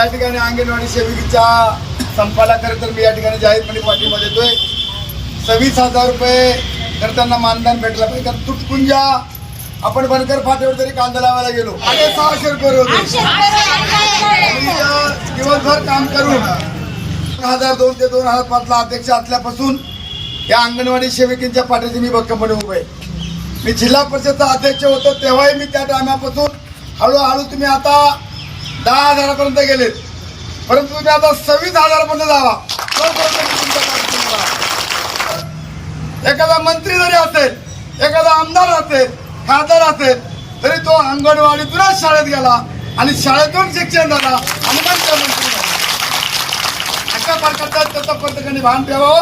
ज्या ठिकाणी अंगणवाडी सेविकेच्या संपाला खरं तर मी या ठिकाणी जाहीरपणे पाठिंबा देतोय. सव्वीस हजार रुपये तर त्यांना मानधन भेटलं पाहिजे. कारण तुटपुंजा आपण बनकर फाट्यावर जरी कांदा लावायला गेलो. साडे सहाशे रुपये रोज. आणि, दिवसभर काम करून दोन हजार दोन ते दोन हजार पाचला अध्यक्ष असल्यापासून या अंगणवाडी सेविकेंच्या पाठीशी मी भक्कमपणे उभे आहे. मी जिल्हा परिषदचा अध्यक्ष होतो तेव्हाही मी त्या टायमापासून हळूहळू तुम्ही आता दहा हजारापर्यंत गेलेत परंतु तुम्ही आता सव्वीस हजारापर्यंत जावा. एखादा मंत्री जरी असेल एखादा आमदार असेल खासदार असेल तरी तो अंगणवाडीतूनच शाळेत गेला आणि शाळेतून शिक्षण झाला आणि मंत्री झाला अशा प्रकारचा त्याचा प्रत्येकाने भान ठेवावं.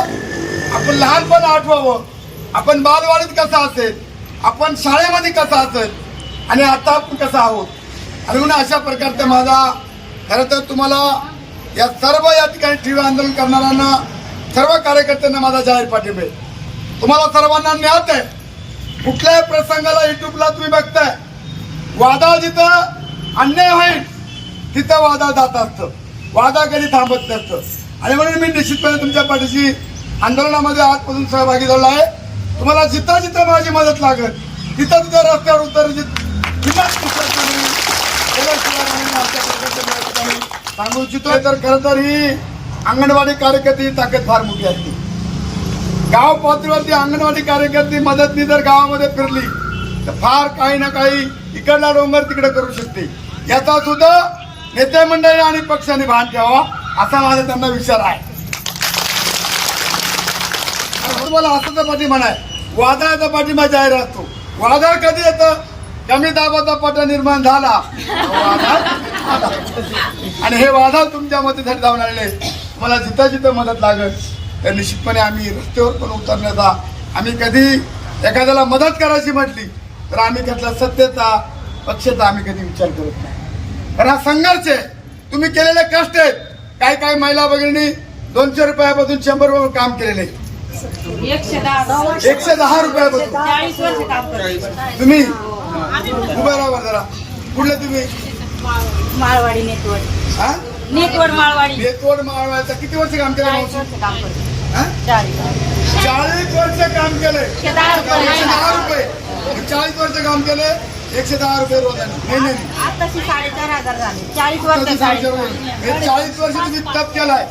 आपण लहानपण आठवावं. आपण बालवाडीत कसं असेल आपण शाळेमध्ये कसं असेल आणि आता आपण कसं आहोत? म्हणून अशा प्रकारचा माझा खरं तर तुम्हाला या सर्व या ठिकाणी ठिवे आंदोलन करणाऱ्यांना सर्व कार्यकर्त्यांना माझा जाहीर पाठिंबा आहे. तुम्हाला सर्वांना ज्ञात आहे कुठल्याही प्रसंगाला युट्यूबला तुम्ही बघताय वादळ जिथं अन्याय होईल तिथं वादळ जात असतं. वादा कधी थांबत नसतं. आणि म्हणून मी निश्चितपणे तुमच्या पाठीशी आंदोलनामध्ये आजपासून सहभागी झालो आहे. तुम्हाला जिथं जिथं माझी मदत लागेल तिथं तिथं रस्त्यावर उतर सांगू इच्छितो? तर खरं तर ही अंगणवाडी कार्यकर्ती ताकद फार मोठी असते गाव पातळीवरती अंगणवाडी कार्यकर्ती मदतनी जर गावामध्ये फिरली तर फार काही ना काही इकडला डोंगर तिकडे करू शकते. याचा सुद्धा नेते मंडळी आणि पक्षाने भान ठेवा असा माझा त्यांना विचार आहे. मला तुम्हाला असं पाठी म्हणाय वादळाचा पाठिंबा जाहीर असतो. वादळ कधी येतं? कमी दाबाचा पट निर्माण झाला. आणि हे वादळ तुमच्या मदतीसाठी जाऊन आलेले तुम्हाला जिथं जिथं मदत लागत तर निश्चितपणे आम्ही रस्त्यावर पण उतरण्याचा आम्ही कधी एखाद्याला मदत करायची म्हटली तर आम्ही त्यातला सत्तेचा पक्षाचा आम्ही कधी विचार करत नाही. कारण हा संघर्ष आहे. तुम्ही केलेले कष्ट आहेत. काही काही महिला भगिनी दोनशे रुपयापासून शंभर रुपये काम केलेले. एकशे दहा. रुपयापासून. तुम्ही उभे राहा जरा. कुठले तुम्ही? माळवाडी नेटवर्क हा? नेटवर्क माळवाडी. बेतोड माळवायचं किती वर्ष काम केलं चाळीस मावशी? वर्ष काम करतो हा? चाळीस. चाळीस वर्ष काम केलंय. एकशे दहा रुपये. एकशे महिना. दहा रुपये. चाळीस वर्ष काम केले एकशे दहा रुपये रोज आहे नाही नाही नाही. आताशी साडेचार हजार झाले. चाळीस साडेचार वर्ष. हे चाळीस वर्ष तुम्ही तप केलाय.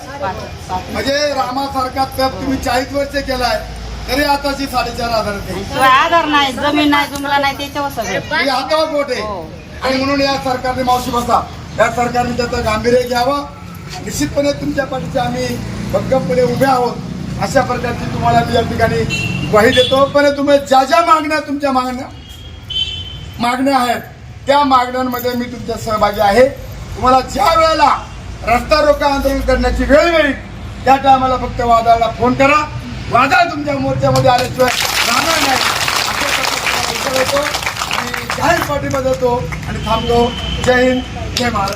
म्हणजे रामासारखा तप तुम्ही चाळीस वर्ष केलाय. तरी आताची साडेचार हजार शिवाय आधार नाही जमीन नाही जुमला नाही त्याच्यावर सगळं. ही हातावर बोट आहे हो. आणि म्हणून या सरकारने मावशी बसा. या सरकारने त्याचं गांभीर्य घ्यावं. निश्चितपणे तुमच्या पाठीचे आम्ही भक्कमपणे उभे आहोत. अशा प्रकारची तुम्हाला मी या ठिकाणी ग्वाही देतो. पण तुम्ही ज्या ज्या मागण्या तुमच्या मागण्या मागण्या आहेत त्या मागण्यांमध्ये मी तुमच्या सहभागी आहे. तुम्हाला ज्या वेळेला रस्ता रोका आंदोलन करण्याची वेळ येईल त्या टायमाला फक्त वादळाला फोन करा. वादळ तुमच्या मोर्चामध्ये आल्याशिवाय राहणार नाही. अशा प्रकारचे तुम्हाला उत्तर आणि जाहीर पाठिंबा देतो आणि थांबतो. जय हिंद जय महाराज